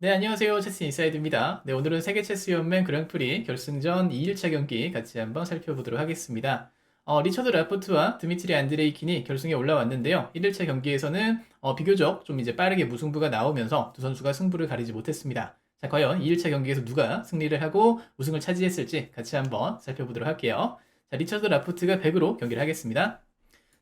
네, 안녕하세요. 체스 인사이드입니다. 네, 오늘은 세계 체스 연맹 그랑프리 결승전 2일차 경기 같이 한번 살펴보도록 하겠습니다. 어, 리처드 라포트와 드미트리 안드레이킨이 결승에 올라왔는데요. 1일차 경기에서는 어, 비교적 좀 이제 빠르게 무승부가 나오면서 두 선수가 승부를 가리지 못했습니다. 자, 과연 2일차 경기에서 누가 승리를 하고 우승을 차지했을지 같이 한번 살펴보도록 할게요. 자, 리처드 라포트가 100으로 경기를 하겠습니다.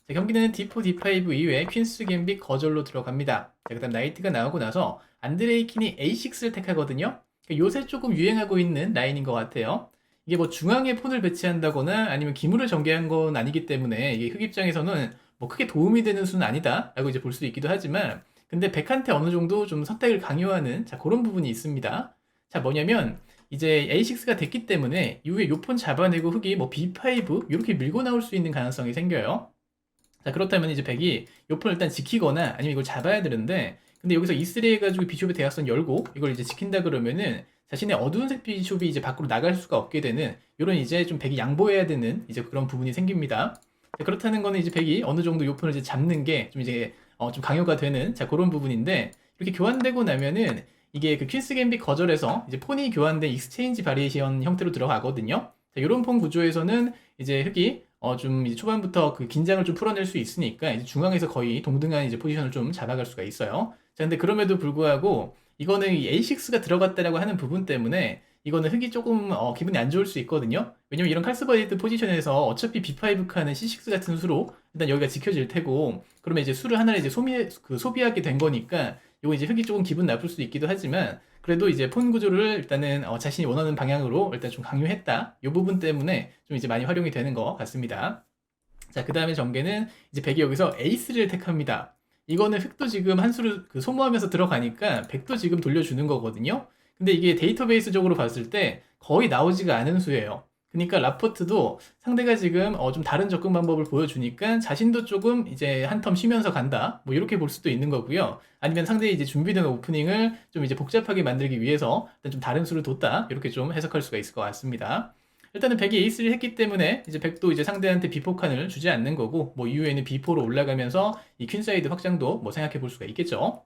자, 경기는 D4, D5 이후에 퀸스 갬빗 거절로 들어갑니다. 자, 그 다음 나이트가 나오고 나서 안드레이킨이 A6를 택하거든요. 그러니까 요새 조금 유행하고 있는 라인인 것 같아요. 이게 뭐 중앙에 폰을 배치한다거나 아니면 기물을 전개한 건 아니기 때문에 이게 흑 입장에서는 뭐 크게 도움이 되는 수는 아니다라고 이제 볼 수 있기도 하지만 근데 백한테 어느 정도 좀 선택을 강요하는 자 그런 부분이 있습니다. 자 뭐냐면 이제 A6가 됐기 때문에 이후에 요폰 잡아내고 흑이 뭐 B5 이렇게 밀고 나올 수 있는 가능성이 생겨요. 자 그렇다면 이제 백이 요 폰을 일단 지키거나 아니면 이걸 잡아야 되는데 근데 여기서 E3 해가지고 비숍의 대각선 열고 이걸 이제 지킨다 그러면은 자신의 어두운 색 비숍이 이제 밖으로 나갈 수가 없게 되는 이런 이제 좀 백이 양보해야 되는 이제 그런 부분이 생깁니다. 자, 그렇다는 거는 이제 백이 어느 정도 요폰을 이제 잡는 게 좀 이제 어, 좀 강요가 되는 자 그런 부분인데 이렇게 교환되고 나면은 이게 그 퀸스 갬빗 거절에서 이제 폰이 교환된 익스체인지 바리에이션 형태로 들어가거든요. 자, 이런 폰 구조에서는 이제 흑이 어, 좀 이제 초반부터 그 긴장을 좀 풀어낼 수 있으니까 이제 중앙에서 거의 동등한 이제 포지션을 좀 잡아갈 수가 있어요. 자, 근데 그럼에도 불구하고 이거는 이 A6가 들어갔다라고 하는 부분 때문에 이거는 흑이 조금 어, 기분이 안 좋을 수 있거든요. 왜냐면 이런 칼스버디드 포지션에서 어차피 B5 칸은 C6 같은 수로 일단 여기가 지켜질 테고 그러면 이제 수를 하나를 이제 소비 그 소비하게 된 거니까 이거 이제 흑이 조금 기분 나쁠 수도 있기도 하지만 그래도 이제 폰 구조를 일단은 어, 자신이 원하는 방향으로 일단 좀 강요했다. 이 부분 때문에 좀 이제 많이 활용이 되는 것 같습니다. 자, 그 다음에 전개는 이제 백이 여기서 A3를 택합니다. 이거는 흑도 지금 한 수를 그 소모하면서 들어가니까 백도 지금 돌려주는 거거든요. 근데 이게 데이터베이스적으로 봤을 때 거의 나오지가 않은 수예요. 그러니까 라포트도 상대가 지금 어 좀 다른 접근 방법을 보여주니까 자신도 조금 이제 한 텀 쉬면서 간다. 뭐 이렇게 볼 수도 있는 거고요. 아니면 상대의 이제 준비된 오프닝을 좀 이제 복잡하게 만들기 위해서 일단 좀 다른 수를 뒀다. 이렇게 좀 해석할 수가 있을 것 같습니다. 일단은 백이 에이스를 했기 때문에 이제 백도 이제 상대한테 B4 칸을 주지 않는 거고 뭐 이후에는 B4로 올라가면서 이 퀸사이드 확장도 뭐 생각해 볼 수가 있겠죠.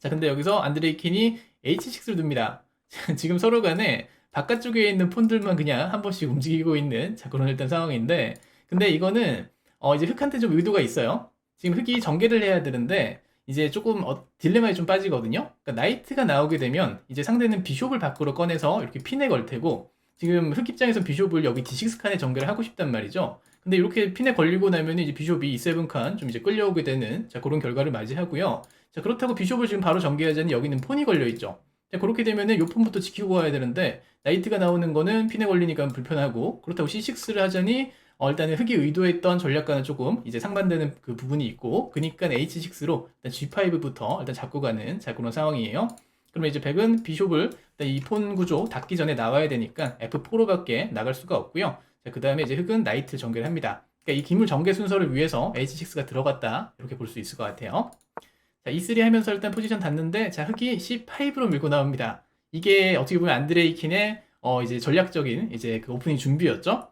자, 근데 여기서 안드레이 킨이 H6를 둡니다. 지금 서로 간에 바깥쪽에 있는 폰들만 그냥 한 번씩 움직이고 있는 자 그런 일단 상황인데 근데 이거는 어 이제 흑한테 좀 의도가 있어요. 지금 흑이 전개를 해야 되는데 이제 조금 어, 딜레마에 좀 빠지거든요. 그러니까 나이트가 나오게 되면 이제 상대는 비숍을 밖으로 꺼내서 이렇게 핀에 걸 테고 지금 흑 입장에서 비숍을 여기 D6 칸에 전개를 하고 싶단 말이죠. 근데 이렇게 핀에 걸리고 나면 이제 비숍이 E7 칸 좀 이제 끌려오게 되는 자 그런 결과를 맞이하고요. 자 그렇다고 비숍을 지금 바로 전개하자니 여기는 폰이 걸려 있죠. 자, 그렇게 되면은 요 폰부터 지키고 가야 되는데 나이트가 나오는 거는 핀에 걸리니까 불편하고 그렇다고 C6를 하자니 어, 일단은 흑이 의도했던 전략과는 조금 이제 상반되는 그 부분이 있고 그니까 H6로 일단 G5부터 일단 잡고 가는 자 그런 상황이에요. 그러면 이제 백은 비숍을 이폰 구조 닫기 전에 나와야 되니까 F4로밖에 나갈 수가 없고요. 자, 그 다음에 이제 흑은 나이트 전개를 합니다. 그러니까 이 기물 전개 순서를 위해서 H6가 들어갔다 이렇게 볼 수 있을 것 같아요. 자, E3 하면서 일단 포지션 닿는데, 자, 흑이 C5로 밀고 나옵니다. 이게 어떻게 보면 안드레이킨의 어, 이제 전략적인 이제 그 오프닝 준비였죠.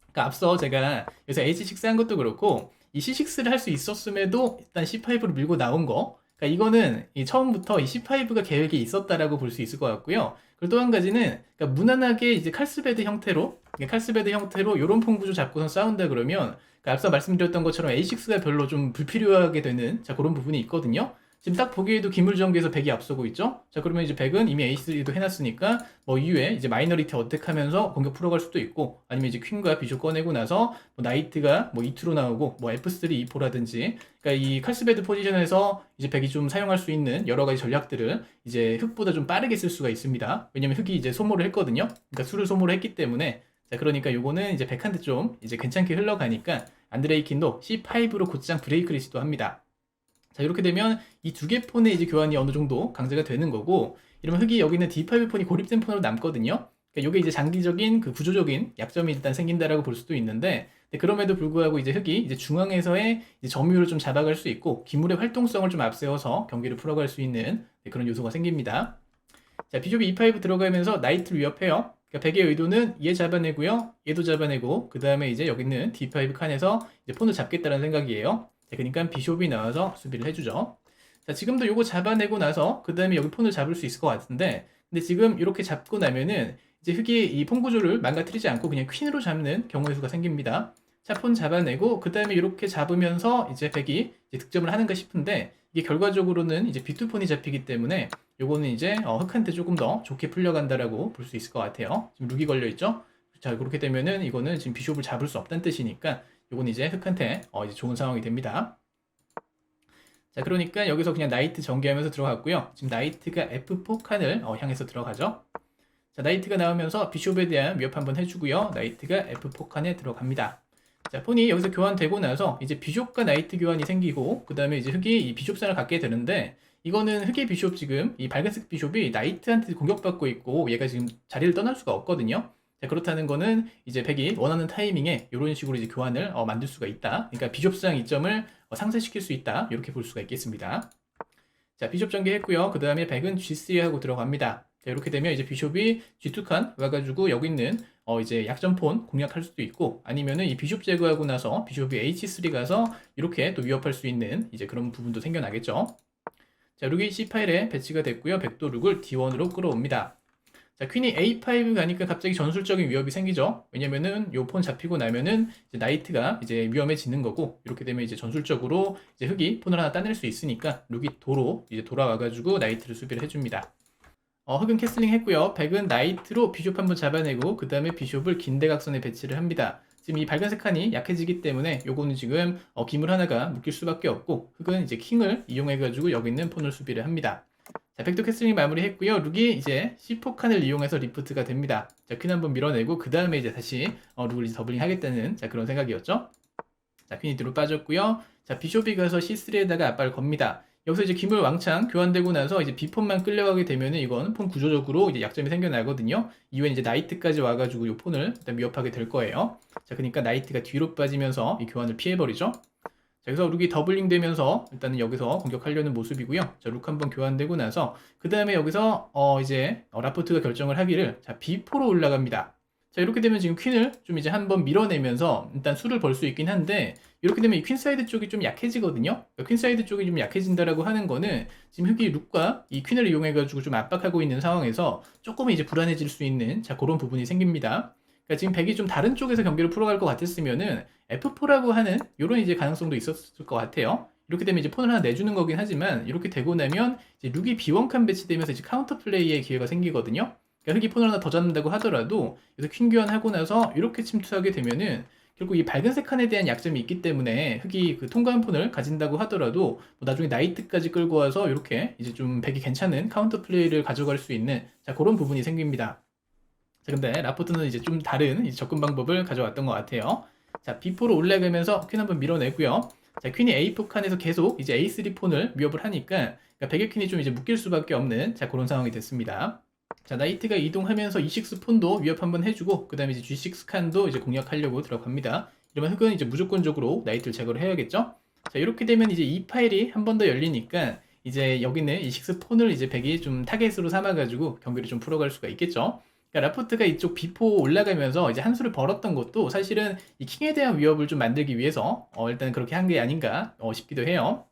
그러니까 앞서 제가 여기서 H6 한 것도 그렇고, 이 C6를 할 수 있었음에도 일단 C5로 밀고 나온 거. 그러니까 이거는 이 처음부터 이 C5가 계획이 있었다라고 볼 수 있을 것 같고요. 그리고 또 한 가지는 그러니까 무난하게 이제 칼스베드 형태로, 그러니까 칼스베드 형태로 이런 폰 구조 잡고서 싸운다 그러면 그러니까 앞서 말씀드렸던 것처럼 A6가 별로 좀 불필요하게 되는 자 그런 부분이 있거든요. 지금 딱 보기에도 기물 전개에서 100이 앞서고 있죠. 자 그러면 이제 100은 이미 A3도 해놨으니까 뭐 이후에 이제 마이너리티 어택하면서 공격 풀어갈 수도 있고 아니면 이제 퀸과 비숍 꺼내고 나서 뭐 나이트가 뭐 E2로 나오고 뭐 F3, E4라든지 그러니까 이 칼스베드 포지션에서 이제 100이 좀 사용할 수 있는 여러 가지 전략들을 이제 흑보다 좀 빠르게 쓸 수가 있습니다. 왜냐면 흑이 이제 소모를 했거든요. 그러니까 수를 소모를 했기 때문에 자, 그러니까 요거는 이제 백한테 좀 이제 괜찮게 흘러가니까 안드레이킨도 C5로 곧장 브레이크를 시도합니다. 자, 이렇게 되면 이 두 개 폰의 이제 교환이 어느 정도 강제가 되는 거고, 이러면 흑이 여기는 D5 폰이 고립된 폰으로 남거든요. 그러니까 요게 이제 장기적인 그 구조적인 약점이 일단 생긴다라고 볼 수도 있는데, 그럼에도 불구하고 이제 흑이 이제 중앙에서의 이제 점유율을 좀 잡아갈 수 있고, 기물의 활동성을 좀 앞세워서 경기를 풀어갈 수 있는 그런 요소가 생깁니다. 자, 비숍이 E5 들어가면서 나이트를 위협해요. 그러니까 백의 의도는 얘 잡아내고요. 얘도 잡아내고 그 다음에 이제 여기 있는 D5 칸에서 이제 폰을 잡겠다는 생각이에요. 자, 그러니까 비숍이 나와서 수비를 해주죠. 자, 지금도 요거 잡아내고 나서 그 다음에 여기 폰을 잡을 수 있을 것 같은데 근데 지금 이렇게 잡고 나면은 이제 흑이 이 폰 구조를 망가뜨리지 않고 그냥 퀸으로 잡는 경우의 수가 생깁니다. 자, 폰 잡아내고 그 다음에 이렇게 잡으면서 이제 백이 이제 득점을 하는가 싶은데 이게 결과적으로는 이제 비투폰이 잡히기 때문에 요거는 이제 어, 흑한테 조금 더 좋게 풀려간다라고 볼 수 있을 것 같아요. 지금 룩이 걸려 있죠? 자, 그렇게 되면은 이거는 지금 비숍을 잡을 수 없다는 뜻이니까 요건 이제 흑한테 어, 이제 좋은 상황이 됩니다. 자, 그러니까 여기서 그냥 나이트 전개하면서 들어갔고요. 지금 나이트가 F4 칸을 어, 향해서 들어가죠. 자, 나이트가 나오면서 비숍에 대한 위협 한번 해주고요. 나이트가 F4 칸에 들어갑니다. 자, 폰이 여기서 교환되고 나서 이제 비숍과 나이트 교환이 생기고 그 다음에 이제 흑이 이 비숍선을 갖게 되는데 이거는 흑의 비숍 지금 이 밝은색 비숍이 나이트한테 공격받고 있고 얘가 지금 자리를 떠날 수가 없거든요. 자, 그렇다는 거는 이제 백이 원하는 타이밍에 이런 식으로 이제 교환을 어, 만들 수가 있다. 그러니까 비숍상 이점을 어, 상쇄시킬 수 있다. 이렇게 볼 수가 있겠습니다. 자, 비숍 전개했고요. 그 다음에 백은 G3 하고 들어갑니다. 자, 이렇게 되면 이제 비숍이 G2 칸 와가지고 여기 있는 어 이제 약점폰 공략할 수도 있고 아니면은 이 비숍 제거하고 나서 비숍이 H3 가서 이렇게 또 위협할 수 있는 이제 그런 부분도 생겨나겠죠. 자, 룩이 C8에 배치가 됐고요. 백도 룩을 D1으로 끌어옵니다. 자, 퀸이 A5 가니까 갑자기 전술적인 위협이 생기죠. 왜냐면은 요 폰 잡히고 나면은 이제 나이트가 이제 위험해지는 거고 이렇게 되면 이제 전술적으로 이제 흑이 폰을 하나 따낼 수 있으니까 룩이 도로 이제 돌아와가지고 나이트를 수비를 해줍니다. 어, 흑은 캐슬링 했고요. 백은 나이트로 비숍 한 번 잡아내고 그 다음에 비숍을 긴 대각선에 배치를 합니다. 지금 이 밝은색 칸이 약해지기 때문에 요거는 지금 어, 기물 하나가 묶일 수밖에 없고 흑은 이제 킹을 이용해가지고 여기 있는 폰을 수비를 합니다. 자, 백도 캐슬링 마무리했고요. 룩이 이제 C4 칸을 이용해서 리프트가 됩니다. 자, 퀸 한번 밀어내고 그 다음에 이제 다시 어, 룩을 이제 더블링 하겠다는 자, 그런 생각이었죠. 자, 퀸이 뒤로 빠졌고요. 자, 비숍이 가서 C3에다가 압박을 겁니다. 여기서 이제 기물 왕창 교환되고 나서 이제 비폰만 끌려가게 되면은 이건 폰 구조적으로 이제 약점이 생겨나거든요. 이후에 이제 나이트까지 와가지고 이 폰을 일단 위협하게 될 거예요. 자, 그러니까 나이트가 뒤로 빠지면서 이 교환을 피해버리죠. 자, 그래서 룩이 더블링 되면서 일단은 여기서 공격하려는 모습이고요. 자, 룩 한번 교환되고 나서 그 다음에 여기서 어 이제 어, 라포트가 결정을 하기를 자, B4로 올라갑니다. 자, 이렇게 되면 지금 퀸을 좀 이제 한번 밀어내면서 일단 수를 벌 수 있긴 한데 이렇게 되면 이 퀸 사이드 쪽이 좀 약해지거든요. 그러니까 퀸 사이드 쪽이 좀 약해진다라고 하는 거는 지금 흑이 룩과 이 퀸을 이용해가지고 좀 압박하고 있는 상황에서 조금 이제 불안해질 수 있는 자, 그런 부분이 생깁니다. 그러니까 지금 백이 좀 다른 쪽에서 경기를 풀어갈 것 같았으면은 F4라고 하는 이런 이제 가능성도 있었을 것 같아요. 이렇게 되면 이제 폰을 하나 내주는 거긴 하지만 이렇게 되고 나면 이제 룩이 B1칸 배치되면서 이제 카운터 플레이의 기회가 생기거든요. 그러니까 흑이 폰을 하나 더 잡는다고 하더라도 그래서 퀸 교환하고 나서 이렇게 침투하게 되면은 결국 이 밝은색 칸에 대한 약점이 있기 때문에 흑이 그 통과한 폰을 가진다고 하더라도 뭐 나중에 나이트까지 끌고 와서 이렇게 이제 좀 백이 괜찮은 카운터 플레이를 가져갈 수 있는 자 그런 부분이 생깁니다. 자 근데 라포트는 이제 좀 다른 이제 접근 방법을 가져왔던 것 같아요. 자 B4로 올라가면서 퀸 한번 밀어내고요. 자 퀸이 A4 칸에서 계속 이제 A3 폰을 위협을 하니까 그러니까 백의 퀸이 좀 이제 묶일 수밖에 없는 자 그런 상황이 됐습니다. 자, 나이트가 이동하면서 E6 폰도 위협 한번 해주고, 그 다음에 이제 G6 칸도 이제 공략하려고 들어갑니다. 이러면 흑은 이제 무조건적으로 나이트를 제거를 해야겠죠? 자, 이렇게 되면 이제 이 파일이 한 번 더 열리니까, 이제 여기는 E6 폰을 이제 백이 좀 타겟으로 삼아가지고 경기를 좀 풀어갈 수가 있겠죠? 그러니까 라포트가 이쪽 B4 올라가면서 이제 한 수를 벌었던 것도 사실은 이 킹에 대한 위협을 좀 만들기 위해서, 어, 일단 그렇게 한 게 아닌가, 어, 싶기도 해요.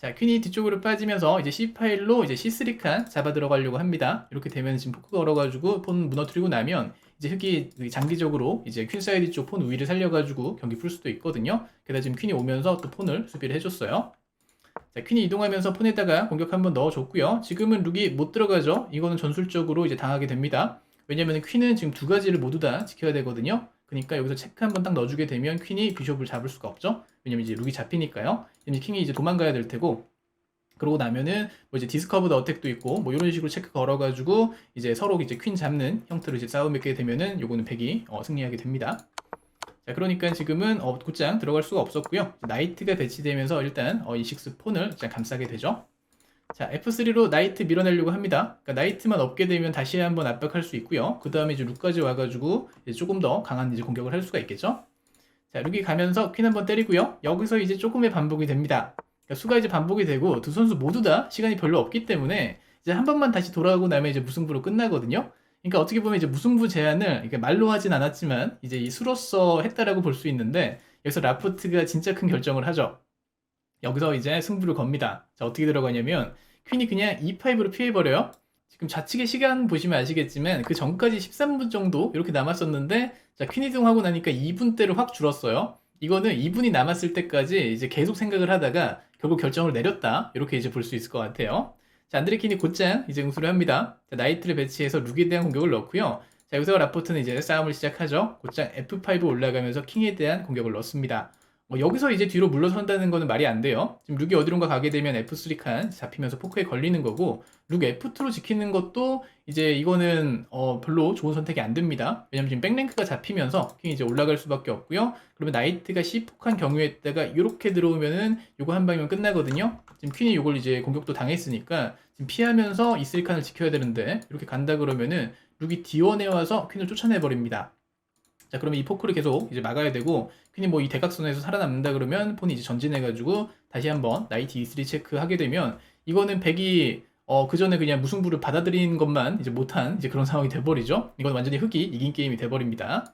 자, 퀸이 뒤쪽으로 빠지면서 이제 C 파일로 이제 C3 칸 잡아 들어가려고 합니다. 이렇게 되면 지금 포크 걸어가지고 폰 무너뜨리고 나면 이제 흑이 장기적으로 이제 퀸 사이드 쪽 폰 우위를 살려가지고 경기 풀 수도 있거든요. 게다가 지금 퀸이 오면서 또 폰을 수비를 해줬어요. 자, 퀸이 이동하면서 폰에다가 공격 한번 넣어줬고요. 지금은 룩이 못 들어가죠. 이거는 전술적으로 이제 당하게 됩니다. 왜냐면 퀸은 지금 두 가지를 모두 다 지켜야 되거든요. 그러니까 여기서 체크 한번 딱 넣어주게 되면 퀸이 비숍을 잡을 수가 없죠. 왜냐면 이제 룩이 잡히니까요. 이제 킹이 이제 도망가야 될 테고 그러고 나면은 뭐 이제 디스커브드 어택도 있고 뭐 이런 식으로 체크 걸어가지고 이제 서로 이제 퀸 잡는 형태로 이제 싸움 맺게 되면은 요거는 백이 어, 승리하게 됩니다. 자 그러니까 지금은 어, 곧장 들어갈 수가 없었고요. 나이트가 배치되면서 일단 어, 이식스 폰을 일단 감싸게 되죠. 자 F3로 나이트 밀어내려고 합니다. 그러니까 나이트만 없게 되면 다시 한번 압박할 수 있고요. 그 다음에 이제 룩까지 와가지고 이제 조금 더 강한 이제 공격을 할 수가 있겠죠. 자, 룩이 가면서 퀸 한번 때리고요. 여기서 이제 조금의 반복이 됩니다. 그러니까 수가 이제 반복이 되고 두 선수 모두 다 시간이 별로 없기 때문에 이제 한 번만 다시 돌아오고 나면 이제 무승부로 끝나거든요. 그러니까 어떻게 보면 이제 무승부 제안을 이렇게 말로 하진 않았지만 이제 이 수로서 했다라고 볼 수 있는데 여기서 라프트가 진짜 큰 결정을 하죠. 여기서 이제 승부를 겁니다. 자, 어떻게 들어가냐면 퀸이 그냥 E5로 피해버려요. 지금 좌측의 시간 보시면 아시겠지만 그 전까지 13분 정도 이렇게 남았었는데 자, 퀸 이동하고 나니까 2분대로 확 줄었어요. 이거는 2분이 남았을 때까지 이제 계속 생각을 하다가 결국 결정을 내렸다. 이렇게 이제 볼 수 있을 것 같아요. 자, 안드레킨이 곧장 이제 응수를 합니다. 자, 나이트를 배치해서 룩에 대한 공격을 넣고요. 자, 여기서 라포트는 이제 싸움을 시작하죠. 곧장 F5 올라가면서 킹에 대한 공격을 넣습니다. 뭐 여기서 이제 뒤로 물러선다는 거는 말이 안 돼요. 지금 룩이 어디론가 가게 되면 F3 칸 잡히면서 포크에 걸리는 거고 룩 F2로 지키는 것도 이제 이거는 어 별로 좋은 선택이 안 됩니다. 왜냐면 지금 백랭크가 잡히면서 킹이 이제 올라갈 수밖에 없고요. 그러면 나이트가 C4 칸 경우에다가 이렇게 들어오면은 요거 한 방이면 끝나거든요. 지금 퀸이 요걸 이제 공격도 당했으니까 지금 피하면서 E3 칸을 지켜야 되는데 이렇게 간다 그러면은 룩이 D1에 와서 퀸을 쫓아내 버립니다. 자, 그러면 이 포크를 계속 이제 막아야 되고, 퀸이 뭐이 대각선에서 살아남는다 그러면 폰이 이제 전진해가지고 다시 한번 나이트 E3 체크하게 되면 이거는 백이 어, 그 전에 그냥 무승부를 받아들인 것만 이제 못한 이제 그런 상황이 돼버리죠. 이건 완전히 흑이 이긴 게임이 돼버립니다.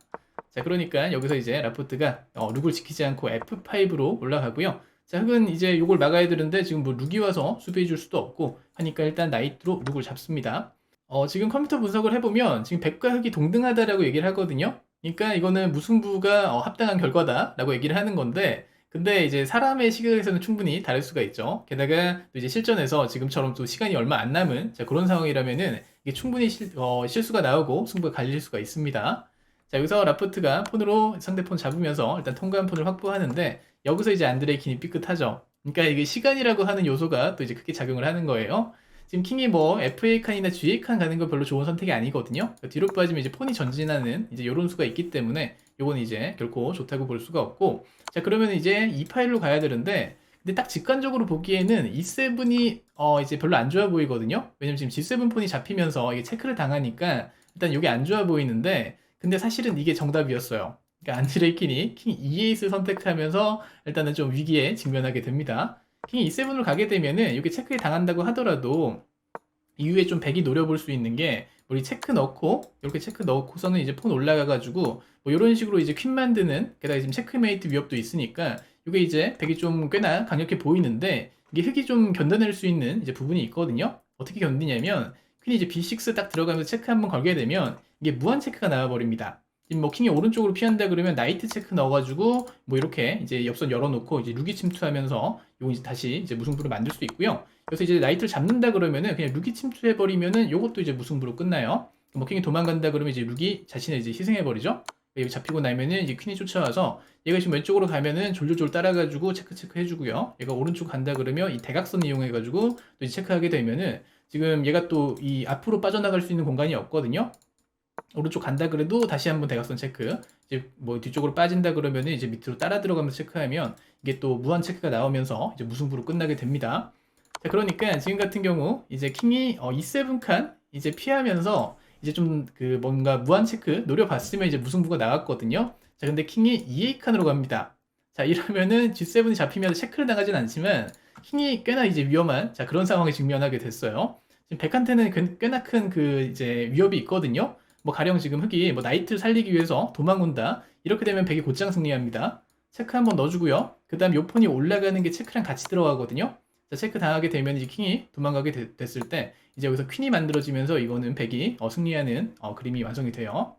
자, 그러니까 여기서 이제 라포트가 어, 룩을 지키지 않고 F5로 올라가고요. 자, 흑은 이제 요걸 막아야 되는데 지금 뭐 룩이 와서 수비해줄 수도 없고 하니까 일단 나이트로 룩을 잡습니다. 어, 지금 컴퓨터 분석을 해보면 지금 백과 흑이 동등하다라고 얘기를 하거든요. 그러니까 이거는 무승부가 어, 합당한 결과다라고 얘기를 하는 건데 근데 이제 사람의 시각에서는 충분히 다를 수가 있죠. 게다가 또 이제 실전에서 지금처럼 또 시간이 얼마 안 남은 자, 그런 상황이라면은 이게 충분히 실, 어, 실수가 나오고 승부가 갈릴 수가 있습니다. 자, 여기서 라포트가 폰으로 상대 폰 잡으면서 일단 통과한 폰을 확보하는데 여기서 이제 안드레이킨이 삐끗하죠. 그러니까 이게 시간이라고 하는 요소가 또 이제 크게 작용을 하는 거예요. 지금 킹이 뭐 FA 칸이나 GA 칸 가는 건 별로 좋은 선택이 아니거든요. 그러니까 뒤로 빠지면 이제 폰이 전진하는 이제 요런 수가 있기 때문에 요건 이제 결코 좋다고 볼 수가 없고 자 그러면 이제 이 파일로 가야 되는데 근데 딱 직관적으로 보기에는 E7이 어 이제 별로 안 좋아 보이거든요. 왜냐면 지금 G7 폰이 잡히면서 이게 체크를 당하니까 일단 이게 안 좋아 보이는데 근데 사실은 이게 정답이었어요. 그러니까 안드레이킨이 킹 E8을 선택하면서 일단은 좀 위기에 직면하게 됩니다. 킹 E7으로 가게 되면은 이게 체크에 당한다고 하더라도 이후에 좀 백이 노려볼 수 있는 게 우리 체크 넣고 이렇게 체크 넣고서는 이제 폰 올라가가지고 뭐 이런 식으로 이제 퀸 만드는 게다가 지금 체크메이트 위협도 있으니까 이게 이제 백이 좀 꽤나 강력해 보이는데 이게 흑이 좀 견뎌낼 수 있는 이제 부분이 있거든요. 어떻게 견디냐면 퀸이 이제 B6 딱 들어가면서 체크 한번 걸게 되면 이게 무한 체크가 나와버립니다. 지금 뭐 킹이 오른쪽으로 피한다 그러면 나이트 체크 넣어가지고 뭐 이렇게 이제 옆선 열어놓고 이제 룩이 침투하면서 요거 이제 다시 이제 무승부를 만들 수 있고요. 그래서 이제 나이트를 잡는다 그러면은 그냥 룩이 침투해버리면은 요것도 이제 무승부로 끝나요. 뭐 킹이 도망간다 그러면 이제 룩이 자신을 이제 희생해버리죠. 여기 잡히고 나면은 이제 퀸이 쫓아와서 얘가 지금 왼쪽으로 가면은 졸졸졸 따라가지고 체크 체크 해주고요. 얘가 오른쪽 간다 그러면 이 대각선 이용해가지고 또 이제 체크하게 되면은 지금 얘가 또 이 앞으로 빠져나갈 수 있는 공간이 없거든요. 오른쪽 간다 그래도 다시 한번 대각선 체크. 이제 뭐 뒤쪽으로 빠진다 그러면은 이제 밑으로 따라 들어가면서 체크하면 이게 또 무한 체크가 나오면서 이제 무승부로 끝나게 됩니다. 자, 그러니까 지금 같은 경우 이제 킹이 어, E7 칸 이제 피하면서 이제 좀 그 뭔가 무한 체크 노려봤으면 이제 무승부가 나왔거든요. 자, 근데 킹이 E8 칸으로 갑니다. 자, 이러면은 G7이 잡히면 체크를 당하진 않지만 킹이 꽤나 이제 위험한 자, 그런 상황에 직면하게 됐어요. 지금 백한테는 꽤나 큰 그 이제 위협이 있거든요. 뭐 가령 지금 흑이 뭐 나이트를 살리기 위해서 도망온다. 이렇게 되면 백이 곧장 승리합니다. 체크 한번 넣어주고요. 그 다음 요 폰이 올라가는 게 체크랑 같이 들어가거든요. 자, 체크 당하게 되면 이제 킹이 도망가게 되- 됐을 때 이제 여기서 퀸이 만들어지면서 이거는 백이 어, 승리하는 어, 그림이 완성이 돼요.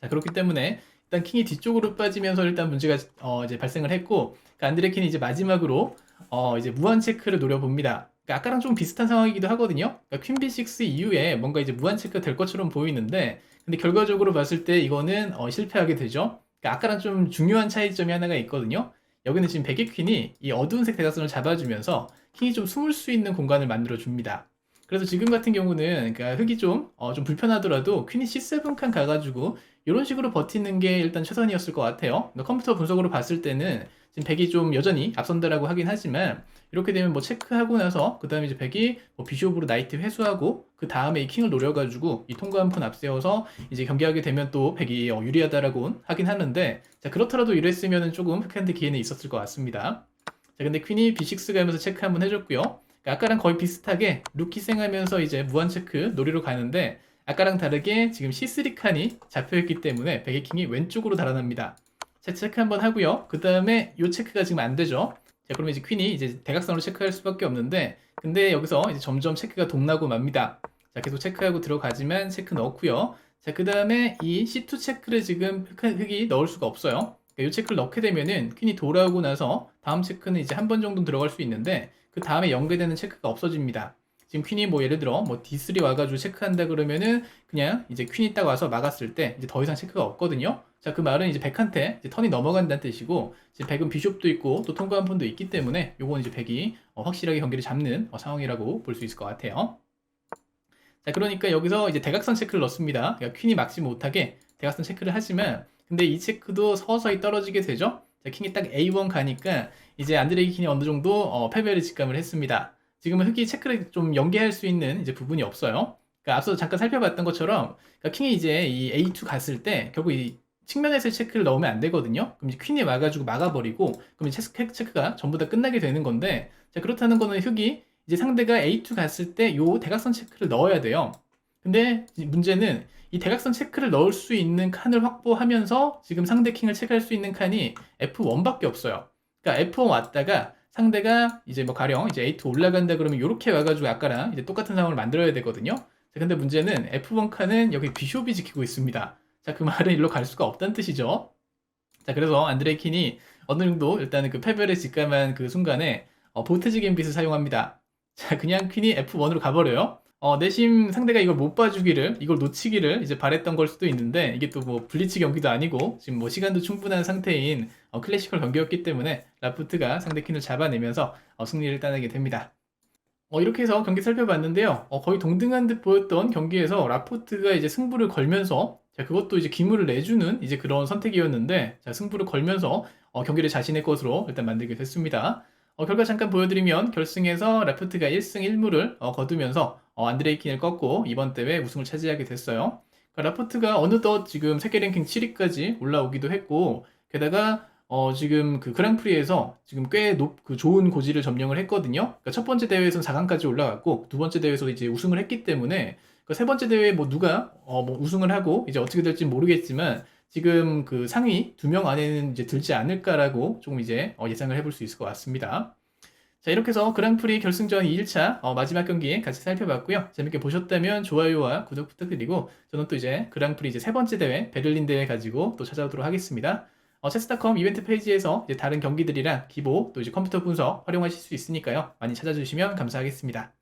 자 그렇기 때문에 일단 킹이 뒤쪽으로 빠지면서 일단 문제가 어, 이제 발생을 했고 그러니까 안드레 킹이 이제 마지막으로 어, 이제 무한 체크를 노려봅니다. 그러니까 아까랑 좀 비슷한 상황이기도 하거든요. 그러니까 퀸 B6 이후에 뭔가 이제 무한 체크가 될 것처럼 보이는데 근데 결과적으로 봤을 때 이거는 어, 실패하게 되죠. 그러니까 아까랑 좀 중요한 차이점이 하나가 있거든요. 여기는 지금 백의 퀸이 이 어두운 색 대각선을 잡아주면서 킹이 좀 숨을 수 있는 공간을 만들어 줍니다. 그래서 지금 같은 경우는 그러니까 흑이 좀, 어, 좀 불편하더라도 퀸이 C7 칸 가가지고 이런 식으로 버티는 게 일단 최선이었을 것 같아요. 컴퓨터 분석으로 봤을 때는 지금 백이 좀 여전히 앞선다라고 하긴 하지만 이렇게 되면 뭐 체크하고 나서 그 다음에 이제 백이 뭐 비숍으로 나이트 회수하고 그 다음에 이 킹을 노려가지고 이 통과 한 푼 앞세워서 이제 경기하게 되면 또 백이 어, 유리하다라고 하긴 하는데 자 그렇더라도 이랬으면은 조금 흑한테 기회는 있었을 것 같습니다. 자 근데 퀸이 B6 가면서 체크 한번 해줬고요. 그러니까 아까랑 거의 비슷하게 룩 희생하면서 이제 무한 체크 놀이로 가는데 아까랑 다르게 지금 C3 칸이 잡혀있기 때문에 백의 킹이 왼쪽으로 달아납니다. 자, 체크 한번 하고요. 그 다음에 이 체크가 지금 안 되죠. 자, 그러면 이제 퀸이 이제 대각선으로 체크할 수밖에 없는데, 근데 여기서 이제 점점 체크가 동나고 맙니다. 자, 계속 체크하고 들어가지만 체크 넣고요. 자, 그 다음에 이 C2 체크를 지금 흑- 흑이 넣을 수가 없어요. 그러니까 이 체크를 넣게 되면은 퀸이 돌아오고 나서 다음 체크는 이제 한 번 정도 들어갈 수 있는데, 그 다음에 연계되는 체크가 없어집니다. 지금 퀸이 뭐 예를 들어 뭐 D3 와가지고 체크한다 그러면은 그냥 이제 퀸이 딱 와서 막았을 때 이제 더 이상 체크가 없거든요. 자, 그 말은 이제 백한테 이제 턴이 넘어간다는 뜻이고, 이제 백은 비숍도 있고 또 통과 한 폰도 있기 때문에 요건 이제 백이 어, 확실하게 경기를 잡는 어, 상황이라고 볼 수 있을 것 같아요. 자, 그러니까 여기서 이제 대각선 체크를 넣습니다. 그러니까 퀸이 막지 못하게 대각선 체크를 하지만, 근데 이 체크도 서서히 떨어지게 되죠. 자, 킹이 딱 A1 가니까 이제 안드레이 킹이 어느 정도 어, 패배를 직감을 했습니다. 지금은 흑이 체크를 좀 연계할 수 있는 이제 부분이 없어요. 그러니까 앞서 잠깐 살펴봤던 것처럼 그러니까 킹이 이제 이 A2 갔을 때 결국 이 측면에서 체크를 넣으면 안 되거든요. 그럼 이제 퀸이 와가지고 막아버리고 그럼 이제 체크, 체크가 전부 다 끝나게 되는 건데 자 그렇다는 거는 흑이 이제 상대가 A2 갔을 때 요 대각선 체크를 넣어야 돼요. 근데 이 문제는 이 대각선 체크를 넣을 수 있는 칸을 확보하면서 지금 상대 킹을 체크할 수 있는 칸이 F1밖에 없어요. 그러니까 F1 왔다가 상대가 이제 뭐 가령 이제 A2 올라간다 그러면 이렇게 와가지고 아까랑 이제 똑같은 상황을 만들어야 되거든요. 자, 근데 문제는 F1 칸은 여기 비숍이 지키고 있습니다. 자, 그 말은 일로 갈 수가 없다는 뜻이죠. 자, 그래서 안드레 킨이 어느 정도 일단은 그 패배를 직감한 그 순간에 어, 보테지 갬빗을 사용합니다. 자, 그냥 퀸이 F1으로 가버려요. 어, 내심 상대가 이걸 못 봐주기를, 이걸 놓치기를 이제 바랬던 걸 수도 있는데, 이게 또 뭐 블리츠 경기도 아니고, 지금 뭐 시간도 충분한 상태인 어, 클래시컬 경기였기 때문에, 라프트가 상대 퀸을 잡아내면서 어, 승리를 따내게 됩니다. 어, 이렇게 해서 경기 살펴봤는데요. 어, 거의 동등한 듯 보였던 경기에서 라포트가 이제 승부를 걸면서, 자, 그것도 이제 기물을 내주는 이제 그런 선택이었는데, 자, 승부를 걸면서 어, 경기를 자신의 것으로 일단 만들게 됐습니다. 어, 결과 잠깐 보여드리면 결승에서 라프트가 1승 1무를 거두면서 어, 안드레이킨을 꺾고 이번 대회 우승을 차지하게 됐어요. 그러니까 라포트가 어느덧 지금 세계 랭킹 7위까지 올라오기도 했고 게다가 어, 지금 그 그랑프리에서 지금 꽤 높, 그 좋은 고지를 점령을 했거든요. 그러니까 첫 번째 대회에서는 4강까지 올라갔고 두 번째 대회에서 이제 우승을 했기 때문에 그세 번째 대회에 뭐 누가 어, 뭐 우승을 하고 이제 어떻게 될지 모르겠지만 지금 그 상위 두 명 안에는 이제 들지 않을까라고 조금 이제 어, 예상을 해볼 수 있을 것 같습니다. 자, 이렇게 해서 그랑프리 결승전 2일차 어, 마지막 경기 같이 살펴봤고요. 재밌게 보셨다면 좋아요와 구독 부탁드리고 저는 또 이제 그랑프리 이제 세 번째 대회 베를린 대회 가지고 또 찾아오도록 하겠습니다. 어, 체스닷컴 이벤트 페이지에서 이제 다른 경기들이랑 기보 또 이제 컴퓨터 분석 활용하실 수 있으니까요. 많이 찾아주시면 감사하겠습니다.